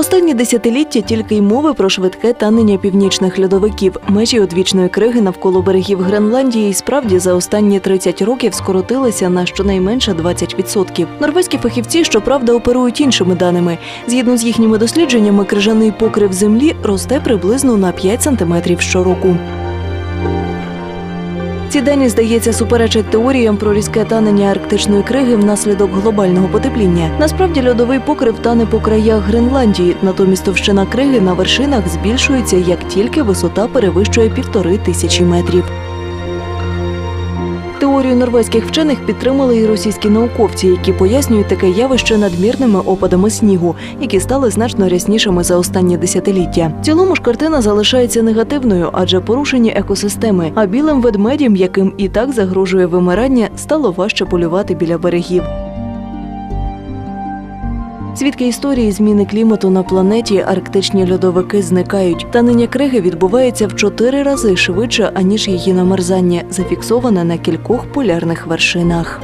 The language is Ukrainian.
останні десятиліття тільки й мови про швидке танення північних льодовиків. Межі одвічної криги навколо берегів Гренландії і справді за останні 30 років скоротилися на щонайменше 20%. Норвезькі фахівці, щоправда, оперують іншими даними. Згідно з їхніми дослідженнями, крижаний покрив землі росте приблизно на 5 сантиметрів щороку. Ці дані, здається, суперечать теоріям про різке танення арктичної криги внаслідок глобального потепління. Насправді льодовий покрив тане по краях Гренландії, натомість товщина криги на вершинах збільшується, як тільки висота перевищує півтори тисячі метрів. Теорію норвезьких вчених підтримали і російські науковці, які пояснюють таке явище надмірними опадами снігу, які стали значно ряснішими за останні десятиліття. В цілому ж картина залишається негативною, адже порушені екосистеми. А білим ведмедям, яким і так загрожує вимирання, стало важче полювати біля берегів. Свідки історії зміни клімату на планеті арктичні льодовики зникають. Танення криги відбувається в чотири рази швидше, аніж її намерзання, зафіксоване на кількох полярних вершинах.